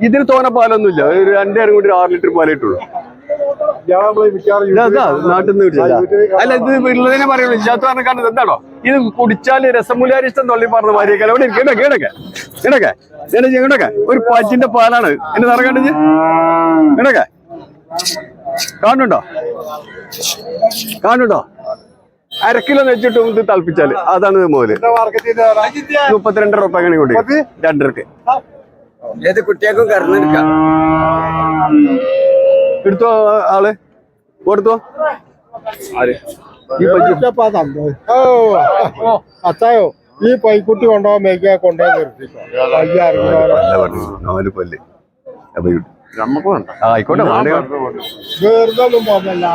ഇതിന് തോന്ന പാലൊന്നുമില്ല. ഒരു രണ്ടേരം കൂടി ഒരു ആറ് ലിറ്റർ പാലേ ഇട്ടുള്ളൂ. ഇതാ നാട്ടിൽ നിന്ന് അല്ല ഇത് ഉള്ളതിനെ പറയുള്ളൂ. ഇല്ലാത്ത പറഞ്ഞ കാരണം എന്താണോ? ഇത് കുടിച്ചാൽ രസമുലാരിഷ്ടം തള്ളി പറഞ്ഞ മാതിരിയൊക്കെ അവിടെ കേടൊക്കെ കേടൊക്കെ കേടൊക്കെ ഇടക്കെ. ഇടക്കെ ഒരു പച്ചിന്റെ പാലാണ്. എന്റെ നിറ കണ്ടിച്ച് കാണുണ്ടോ കാണുന്നുണ്ടോ? കാണുന്നുണ്ടോ? അര കിലോ വെച്ചിട്ട് ഇത് തളപ്പിച്ചാൽ. അതാണ് മോൽ. മുപ്പത്തിരണ്ട് റുപ്യ അങ്ങനെ കൊണ്ട് രണ്ടരക്ക്. ഏത് കുട്ടികൾക്കും കറന്നെടുക്കാം എടുത്തോ ആൾ? കൊടുത്തോ അച്ചായോ ഈ പൈക്കുട്ടി കൊണ്ടോ മേക്കാ കൊണ്ടുപോയി നിർത്തിക്കോ. പയ്യ അറിയാലോ നാല് പല്ല്. അപ്പൊ ഇട്ടു. ആ, ആയിക്കോട്ടെ വെറുതെ ഒന്നും പോകുന്നില്ല.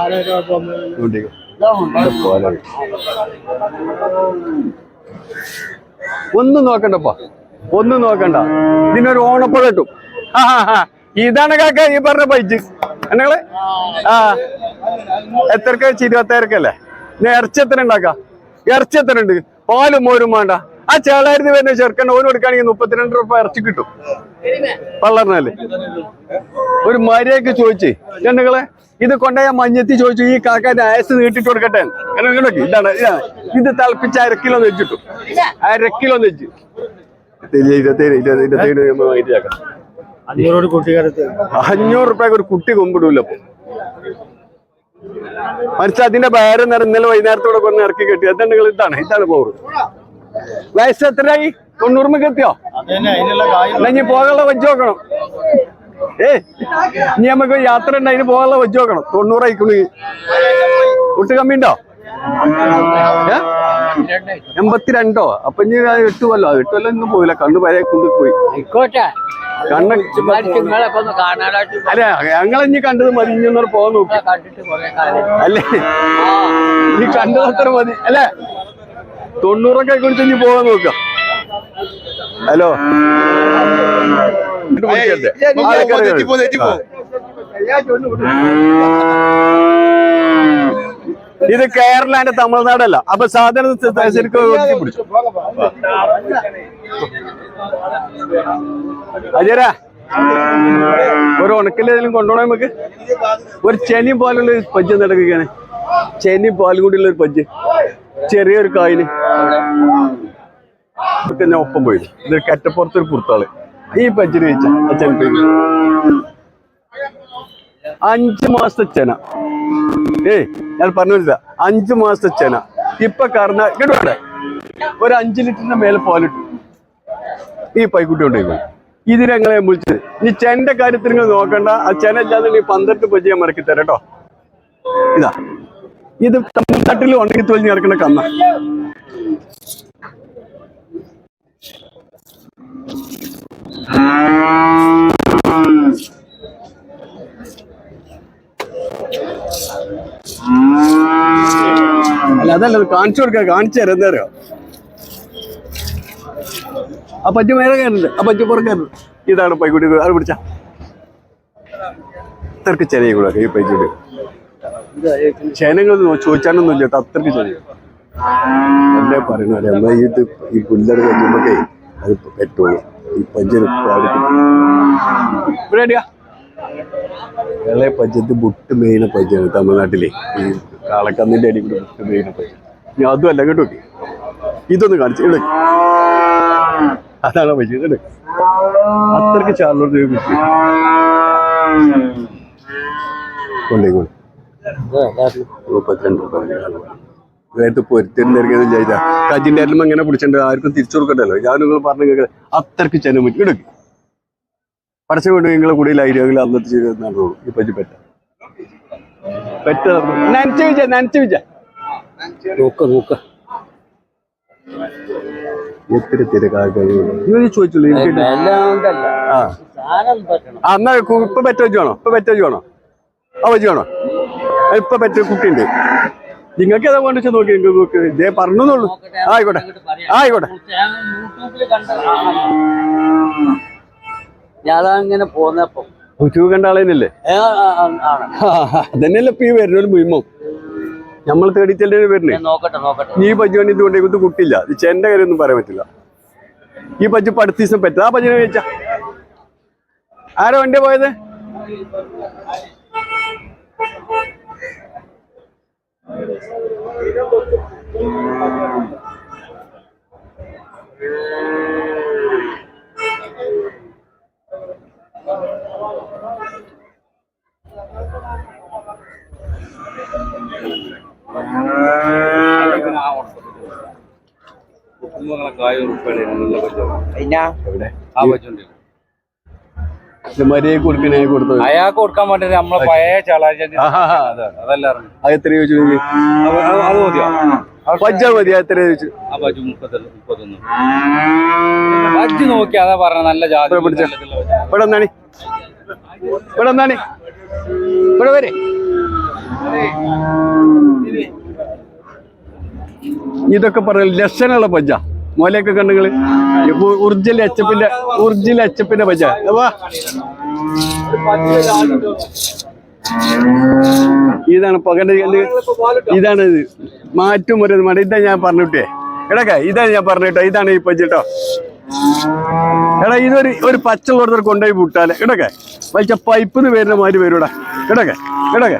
ഒന്നും നോക്കണ്ടപ്പാ. ഒന്നും നോക്കണ്ട. ഇതിനൊരു ഓണപ്പഴം കിട്ടും. ഇതാണ് കാക്ക ഈ പറഞ്ഞ പൈജ് എന്നെ ആ. എത്രക്ക്? വെച്ച് ഇരുപത്തേരക്കല്ലേ ഇറച്ചി എത്ര ഉണ്ടാക്കാം? ഇറച്ചി എത്ര ഉണ്ട്? പാലും മോരും വേണ്ട. ആ ചേളായിരുന്നു വരുന്ന ചെറുക്കൻ ഓന് കൊടുക്കുകയാണെങ്കിൽ മുപ്പത്തിരണ്ട് രൂപ ഇറച്ചി കിട്ടും. പള്ളറിനല്ലേ ഒരു മര്യാദയ്ക്ക് ചോദിച്ചേ. ജനങ്ങളെ ഇത് കൊണ്ടുപോയ മഞ്ഞത്തി ചോദിച്ചു. ഈ കാക്കാന്റെ ആയസ് നീട്ടിട്ട് കൊടുക്കട്ടെ. ഇതാണ് ഇതാണ്. ഇത് തിളപ്പിച്ച് അര കിലോ നെച്ചിട്ടു അര കിലോ ഇരുപത്തേഴ് ഇരുപത് ഇരുപത്തേഴ് നമ്മൾ വാങ്ങിയിട്ട് ചേക്കാം അഞ്ഞൂറോട് കുട്ടികടുത്ത് അഞ്ഞൂറ് റുപ്യക്ക് ഒരു കുട്ടി കൊമ്പിടൂല ഇപ്പൊ. അതിന്റെ ബയറ് നിറ ഇന്നലെ വൈകുന്നേരത്തോടെ കൊണ്ട് ഇറക്കി കെട്ടി. അതാണ് നിങ്ങൾ ഇതാണ്? ഇതാണ് പോറ്. വയസ്സ് എത്രയായി? തൊണ്ണൂറുമ്പക്ക് എത്തിയോ? ഇനി പോകാനുള്ള വെച്ച് നോക്കണം. ഏ ഇനി നമുക്ക് യാത്ര ഉണ്ട് അതിന് പോകാനുള്ള വെച്ച് നോക്കണം. തൊണ്ണൂറായിക്കുള്ളി കുട്ടി കമ്മിണ്ടോ? ഏ? എൺപത്തിരണ്ടോ? അപ്പൊ ഇനി എട്ട് കൊല്ലോ എട്ട് കൊല്ലം ഒന്നും പോയില്ല കണ്ണ് പഴയ കൊണ്ട് പോയി. ആയിക്കോട്ടെ. കണ്ണ് അല്ല ഞങ്ങൾ ഇനി കണ്ടത് മതി. ഇനി ഒന്നും പോകാൻ നോക്കി. അല്ലേ? ഇനി കണ്ടത് അത്ര മതി. അല്ലേ? തൊണ്ണൂറൊക്കെ കുറിച്ച് ഇനി പോകാൻ നോക്കാം. ഹലോ. ആൾക്കാരെ ഇത് കേരള തമിഴ്നാടല്ല. അപ്പൊ സാധനം ശരിക്കും ഒതുക്കി പിടിച്ചു. അജയരാ ഒരു ഉണക്കിലേതിലും കൊണ്ടുപോണ നമുക്ക്? ഒരു ചെനി പോലുള്ള ഒരു പജ്ജ് നടക്കുകയാണ് ചെനി പാലും കൂടിയുള്ള ഒരു പജ്ജ്. ചെറിയൊരു കായിന്. ഞാൻ ഒപ്പം പോയി. ഇത് കറ്റപ്പുറത്ത് ഒരു പുറത്താൾ ഈ പജ്ജിന് വെച്ച അച്ഛൻ അഞ്ചു മാസത്തെ ചെന. ഏയ് ഞാൻ പറഞ്ഞില്ല അഞ്ചു മാസത്തെ ചെന. ഇപ്പൊ കറന്ന കേട്ടോ ഒരു അഞ്ചു ലിറ്ററിന്റെ മേലെ പാലിട്ടു. ഈ പൈക്കുട്ടി കൊണ്ടുപോയി. ഇത് ഞങ്ങളെ വിളിച്ചത്. ഇനി ചെന്റെ കാര്യത്തിൽ നിങ്ങൾ നോക്കണ്ട. ആ ചെന ഇല്ലാതെ നീ പന്ത്രണ്ട് ഞാൻ മറക്കി തരാം കേട്ടോ. ഇതാ. ഇത് തമിഴ്നാട്ടിൽ ഉണ്ടെങ്കിൽ തൊഴിഞ്ഞ് കിടക്കുന്ന കന്ന. അല്ല അതല്ല കാണിച്ചു കൊടുക്ക കാണിച്ചു തരാം എന്താ അറിയോ? ആ പറ്റി മേലെ കയറുന്നുണ്ട് ആ പറ്റി പുറം കയറുന്നു ഇതാണ് പൈക്കുട്ടി അത് പിടിച്ച. അത്രയ്ക്ക് ചെറിയ കൂടെ ഈ പൈക്കുട്ടി ചേനകൾ ചോദിച്ചാനൊന്നും ഇല്ല കേട്ടോ അത്രയ്ക്ക് ചെറിയ. എന്നെ പോലെ എന്നാ ഇത് ഈ പുല്ലറ് കഴിയുമ്പോഴേ അത് പറ്റുള്ളൂ ഈ പഞ്ചന് ഇവിടെയാ വെള്ളെ പഞ്ചത്ത് ബുട്ട് മെയിന പഞ്ചാണ് തമിഴ്നാട്ടിലെ. ഈ കാളക്കന്നിന്റെ അടി കൂടി ബുട്ട് മെയിന പഞ്ച ഞാൻ അതും കേട്ടോ ഇതൊന്ന് കാണിച്ചു അതാണ് കേട്ടോ അത്രയ്ക്ക് ചാർലോട്ട് കുട്ടി കൊണ്ടേ കൊണ്ട്. മുപ്പത്തിരണ്ട് വേട്ട് പൊരുത്തിരുന്നിറങ്ങിയത് ചെയ്ത കജിന്റെ എല്ലാം എങ്ങനെ പിടിച്ചിട്ടുണ്ട് ആർക്കും തിരിച്ചു കൊടുക്കണ്ടല്ലോ. ഞാൻ നിങ്ങൾ പറഞ്ഞു കേൾക്കുക അത്രയ്ക്ക് ചെന്ന പറ്റി എടുക്കും പടച്ച കൊണ്ട് നിങ്ങളെ കൂടിയിലായിരിക്കും അന്നത്തെ ചെയ്ത് നടന്നുള്ളൂ ഇപ്പൊ പറ്റി പറ്റ. നനച്ച വിജ നനച്ചു വിജ നോക്ക നോക്ക. എത്ര തിരക്കാക്കൾ നിങ്ങൾ ചോദിച്ചുള്ളൂ ആ. എന്നാ ഇപ്പൊ പറ്റ വെച്ച് വേണോ? ഇപ്പൊ പറ്റ വെച്ച് വേണോ? ആ വെച്ച് വേണോ? ഇപ്പൊ പറ്റ കുട്ടിയുണ്ട്. നിങ്ങൾക്ക് ഏതാ വെച്ചാൽ നോക്കി നോക്കി. ഇതേ പറഞ്ഞു ആയിക്കോട്ടെ. ആയിക്കോട്ടെ. യൂട്യൂബിൽ അങ്ങനെ പോന്നപ്പം യൂട്യൂബ് കണ്ട ആളേനല്ലേ അതന്നെയല്ലേ ഇപ്പൊ ഈ വരുന്നൊരു നമ്മൾ തേടിച്ചല്ലേ വരുന്നേ ഞാൻ നോക്കട്ടെ നോക്കട്ടെ. ഈ പജ്ജി വേണ്ടി ഇത് കുട്ടില്ല. ചെന്റെ പറയാൻ പറ്റില്ല. ഈ പജ്ജി അടുത്ത ദിവസം ആ പജ്ജിനെ വെച്ച ആരാ വണ്ടി പോയത്? Thank ഇത് അയാൾക്ക് കൊടുക്കാൻ വേണ്ടി നമ്മളെ പഴയ ചളാചി ആഹാ, അതല്ലായിരുന്നു അത്. എത്ര ചോദിച്ചു നീ? അത് മതിയോ? പജ്ജ മതി എത്ര ചോദിച്ചു ആ മുപ്പത്തി മുപ്പത്തൊന്ന്. നോക്കി അതാ പറഞ്ഞ നല്ല ജാതി ഇവിടെ പിടിച്ചോ. ഇവിടെ എന്താണ് ഇവിടെ വരെ. ഇതൊക്കെ പറഞ്ഞ ലക്ഷണമുള്ള പജ്ജ മോലയൊക്കെ കണ്ണുകൾ ഉർജിൽ അച്ചപ്പിന്റെ ഉർജിൽ അച്ചപ്പിന്റെ പജ്ജ ഇതാണ് പകന്റെ ഇതാണ് ഇത്. മാറ്റും ഒരു മട ഇതാ ഞാൻ പറഞ്ഞിട്ടേ എടക്ക ഇതാണ് ഞാൻ പറഞ്ഞിട്ടോ ഇതാണ് ഈ പജ്ജ എടാ ഇതൊരു ഒരു പച്ച കൊടുത്തൊരു കൊണ്ടുപോയി വിട്ടാൽ ഇടക്കെ. വലിച്ച പൈപ്പിന്ന് വരുന്ന മാതിരി വരൂടാ. ഇടക്കെ. ഇടക്കെ.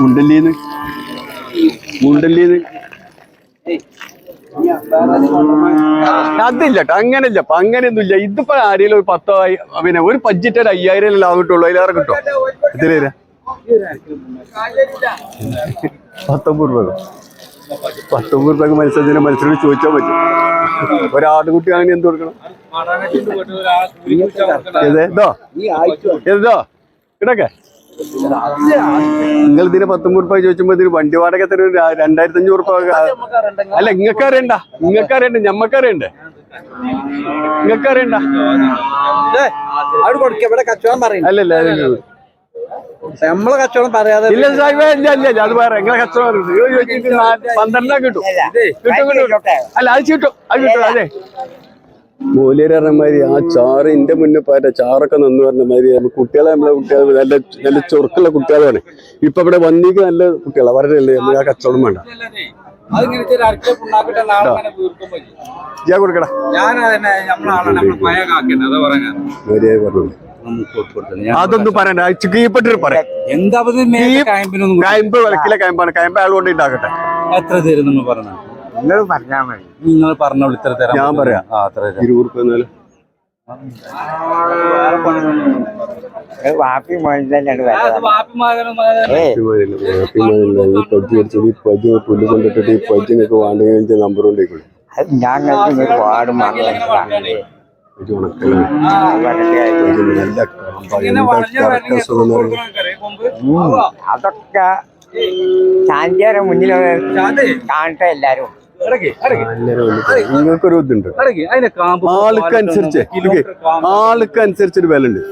മുണ്ടല്ലീന്ന്? മുണ്ടല്ലീന്ന്? അതില്ല ട്ടോ. അങ്ങനെ ഇല്ല അപ്പൊ അങ്ങനെയൊന്നും ഇല്ല ഇതിപ്പോ ആരെങ്കിലും ഒരു പത്തോ പിന്നെ ഒരു ബഡ്ജറ്റ് ഒരു അയ്യായിരം അല്ലേ ആകിട്ടുള്ളൂ അതിലേറെ കിട്ടോ? എത്ര തരാ പത്തൊമ്പത് രൂപ പത്തൊമ്പത് രൂപക്ക് മത്സരത്തിന് മത്സരം ചോദിച്ചാൽ പറ്റും ഒരാടുകുട്ടി അങ്ങനെ എന്ത് കൊടുക്കണം? ഇതോ? ഇതോ ഇടക്കെ. നിങ്ങൾ ഇതിന് പത്തൊമ്പത് രൂപ ചോദിച്ചപ്പോ ഇതിന് വണ്ടി വാടക എത്ര രണ്ടായിരത്തി അഞ്ഞൂറ് രൂപ അല്ല ഇങ്ങക്ക് അറിയണ്ട ഇങ്ങക്ക് അറിയണ്ട ഞമ്മക്ക് അറിയണ്ട ഇങ്ങക്ക് അറിയണ്ട അല്ലല്ല. നമ്മളെ കച്ചവടം പറയാതെ ഇല്ല സാഹിബേ ഇല്ല ഇല്ല ഇല്ല, അത് വേറെ. എങ്ങനെ കച്ചവടം പന്ത്രണ്ടാ കിട്ടും. കിട്ടും കിട്ടും. അല്ല അത് കിട്ടും അത് കിട്ടും അതെ മൂല്യര് പറഞ്ഞ മാതിരി ആ ചാറ് എന്റെ മുന്നേ പോയ ചാറൊക്കെ നന്ന് പറഞ്ഞ മാതിരി കുട്ടികളെ നമ്മളെ കുട്ടികൾ നല്ല നല്ല ചൊറുക്കുള്ള കുട്ടികളാണ്. ഇപ്പൊ ഇവിടെ വന്നിക്ക് നല്ല കുട്ടികളെ. പറഞ്ഞല്ലേ നമുക്ക് ആ കച്ചവടം വേണ്ട. പറ്റി. ഞാൻ കൊടുക്കടാ. ഞാൻ അതന്നെ അതൊന്നും പറയണ്ട. കീപ്പെട്ടിട്ട് പറയാം. എന്താ ഇത് മേലെ കായമ്പിനൊന്നും കായമ്പ് വിളക്കിലെ കായമ്പാണ്. കായമ്പ് ആൾ കൊണ്ട് ഉണ്ടാക്കട്ടെ എത്ര തരും നിങ്ങൾ പറഞ്ഞോ? നിങ്ങൾ പറഞ്ഞാൽ മതി. നിങ്ങൾ പറഞ്ഞോളൂ ഇത്ര തരാം ഞാൻ പറയാം. ഇരുപത് റുപ്യ എന്നാലും വാപ്പി ഈ പജ്ജി അടിച്ചത് ഈ പജ്ജി പുല്ല് കൊണ്ടിട്ടിട്ട് ഈ പജ്ജിനൊക്കെ വേണ്ടെങ്കിൽ നമ്പർ കൊണ്ടേക്കുള്ളൂ ഞങ്ങൾക്ക് ഒരുപാട് പാടും. നല്ല അതൊക്കെ സാന്ധ്യയുടെ മുന്നിൽ കാണട്ടെ എല്ലാരും. നിങ്ങൾക്കൊരു ഇതുണ്ട് ആൾക്കനുസരിച്ച് ആൾക്കനുസരിച്ച് ഒരു ആൾക്കനുസരിച്ചൊരു വില ഉണ്ട്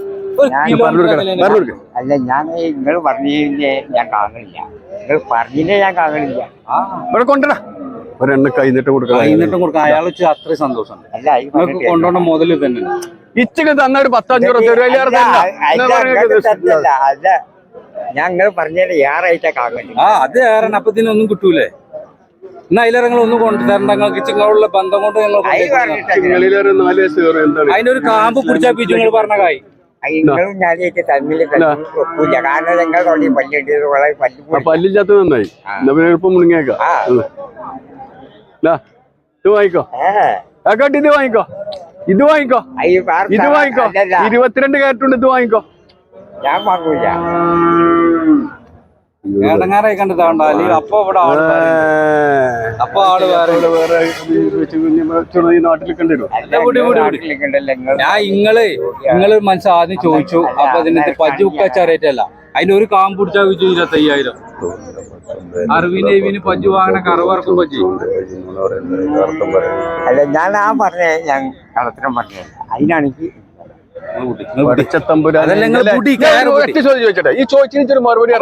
അല്ല ഞാൻ നിങ്ങൾ പറഞ്ഞേ ഞാൻ കാണുന്നില്ല. നിങ്ങൾ പറഞ്ഞില്ലേ ഞാൻ കാണുന്നില്ല. ഇവിടെ കൊണ്ടുവരാ. ഒരെണ്ണ കൈനീട്ടം കൊടുക്കണം കൈനീട്ടം കൊടുക്കാം അയാൾ വെച്ച് അത്രയും സന്തോഷം അല്ല ഈ നിങ്ങൾക്ക് കൊണ്ടുപോകണ മുതൽ തന്നെ. ഇച്ചക്ക് തന്ന ഒരു പത്തഞ്ഞൂറ് അല്ല, ഞങ്ങൾ പറഞ്ഞാൽ ഏറായിട്ടാ കാണുന്നില്ല ആ അത് ഏറെ അപ്പൊ ഇതിനൊന്നും കിട്ടൂലേ? എന്നാ അതിലിറങ്ങൾ ഒന്നും കൊണ്ടുതരണ്ട ഞങ്ങൾക്ക് ചിങ്ങളുള്ള ബന്ധം കൊണ്ട് ഞങ്ങൾ അതിനൊരു കാമ്പ് പിടിച്ചാ പിച്ചു നിങ്ങൾ പറഞ്ഞ കായ് നിങ്ങളും ഞാനായിട്ട് തമ്മിൽ ഒക്കൂല കാരണം നിങ്ങൾ പല്ലിട്ടത് പല്ലില്ലാത്ത നന്നായി. എന്നാ പിന്നെ എളുപ്പം മുണിങ്ങേക്കാം ആ. ഇത് വാങ്ങിക്കോ. ഇത് വാങ്ങിക്കോ. ഇത് വാങ്ങിക്കോ. ഇത് ഇരുപത്തിരണ്ട് കാറ്റുണ്ട് ഇത് വാങ്ങിക്കോ. ഞാൻ വാങ്ങൂല. ഏടങ്ങാറായി കണ്ടിട്ടാണ്ടാൽ അപ്പൊ ഇവിടെ ആൾ. അപ്പൊ ആൾ വേറെ വേറെ നാട്ടിൽ ഞാൻ ഇങ്ങൾ ഇങ്ങൾ മനസ്സാദ്യം ചോദിച്ചു. അപ്പൊ അതിനകത്ത് പജ്ജു ബുക്കച്ചറിയറ്റല്ല അതിന്റെ ഒരു കാമ്പ് പിടിച്ചാൽ വിജു ഇരുപത്തി അയ്യായിരം അറിവിന് എവിന് പജ്ജു വാങ്ങണ കറവർക്കും പജ്ജി അല്ല ഞാൻ ആ പറഞ്ഞ ഞാൻ കളത്തിനും പറഞ്ഞേ. അതിനാണെങ്കിൽ ചോദിച്ചോട്ടെ? ഈ ചോദിച്ചൊരു മറുപടി.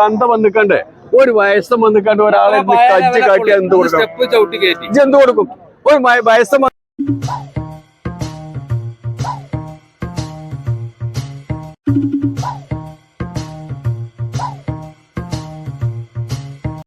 തന്ത വന്നിക്കണ്ടേ ഒരു വയസ്സം വന്നിക്കാണ്ട് ഒരാളെ കജ്ജ് എന്ത് കൊടുക്കും എന്ത് കൊടുക്കും? ഒരു വയ- വയസ്സം വന്ന്